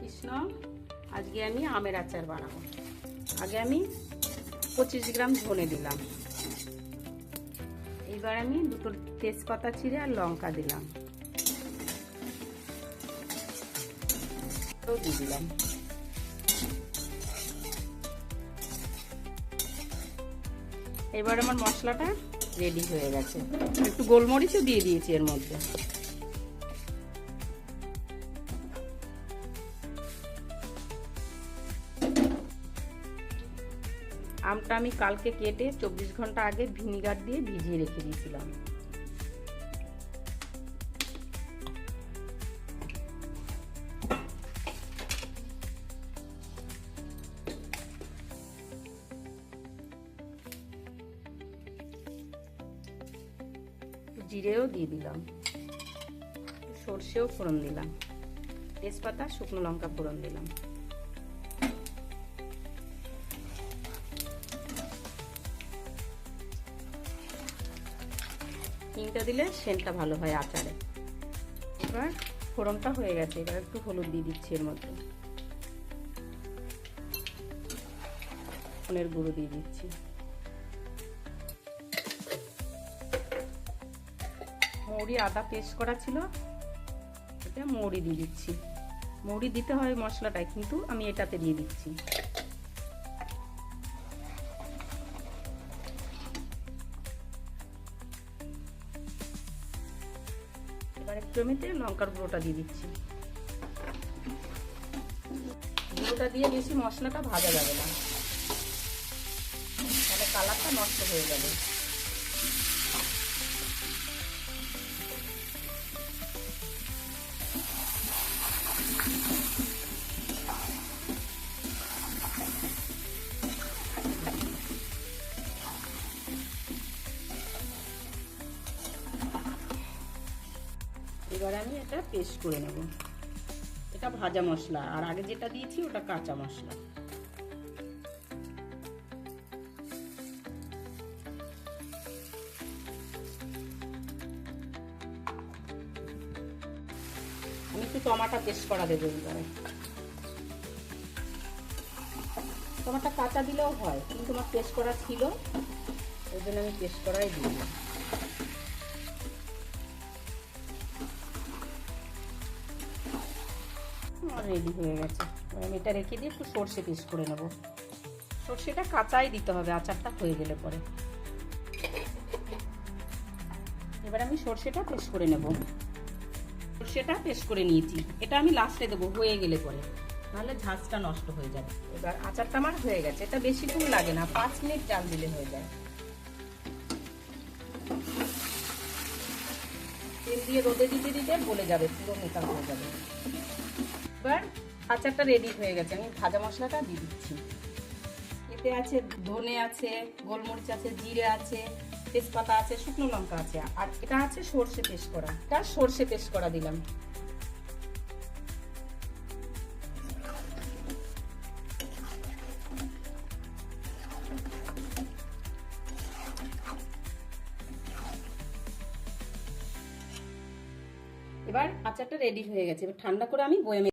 কৃষ্ণ, আজকে আমি আমের আচার বানাবো। আগে আমি পঁচিশ গ্রাম ধনে দিলাম। এইবার আমি দুটো তেজপাতা, চিড়ে আর লঙ্কা দিলাম। দিয়ে দিলাম। এবার আমার মশলাটা রেডি হয়ে গেছে। একটু গোলমরিচও দিয়ে দিয়েছি এর মধ্যে। আমটা আমি কালকে কেটে চব্বিশ ঘণ্টা আগে ভিনিগার দিয়ে ভিজিয়ে রেখে দিয়েছিলাম। জিরেও দিয়ে দিলাম। সর্ষেও ফোড়ন দিলাম। তেজপাতা, শুকনো লঙ্কা ফোড়ন দিলাম। হিংটা দিলে সেন্টটা ভালো হয় আচারে। এবার ফোড়নটা হয়ে গেছে, এবার একটু হলুদ দিয়ে দিচ্ছি এর মধ্যে। ফোনের গুঁড়ো দিয়ে দিচ্ছি। মৌরি আদা পেস্ট করা ছিল এটা মৌরি দিয়ে দিচ্ছি। মৌরি দিতে হয় মশলাটায়, কিন্তু আমি এটাতে দিয়ে দিচ্ছি। একটু জমিতে লঙ্কার গুঁড়োটা দিয়ে দিচ্ছি। গুঁড়োটা দিয়ে বেশি মশলাটা ভাজা যাবে না। তাহলে কালারটা নষ্ট হয়ে যাবে। এবার আমি এটা পেস্ট করে নেব। এটা ভাজা মশলা, আর আগে যেটা দিয়েছি ওটা কাঁচা মশলা। আমি একটু টমাটো পেস্ট করা দেবো এবারে। টমাটো কাঁচা দিলেও হয়, কিন্তু আমার পেস্ট করা ছিল, ওই জন্য আমি পেস্ট করাই দিলাম রেডি হয়ে গেছে। আমি এটা রেখে দিয়ে একটু সর্ষে পিস করে নেব। সর্ষেটা কাঁচাই দিতে হবে, আচারটা হয়ে গেলে পরে। এবার আমি সর্ষেটা পেস্ট করে নেব। সর্ষেটা পেস্ট করে নিয়েছি। এটা আমি লাস্টে দেবো, হয়ে গেলে পরে। নাহলে ঝাঁজটা নষ্ট হয়ে যাবে। এবার আচারটা আমার হয়ে গেছে। এটা বেশিক্ষণ লাগে না, পাঁচ মিনিট জাল দিলে হয়ে যায়। তেল দিয়ে রোদে দিতে দিতে গলে যাবে, পুরো মোটা হয়ে যাবে। এবার আচারটা রেডি হয়ে গেছে। আমি ভাজা মশলাটা দিয়ে দিচ্ছি। এতে আছে ধনে আছে, গোলমরিচ আছে, জিরে আছে, তেজপাতা আছে, শুকনো লঙ্কা আছে। আর এটা আছে সর্ষে পেস্ট করা। এটা সর্ষে পেস্ট করা দিলাম। এবার আচারটা রেডি হয়ে গেছে। এবার ঠান্ডা করে আমি বয়ামে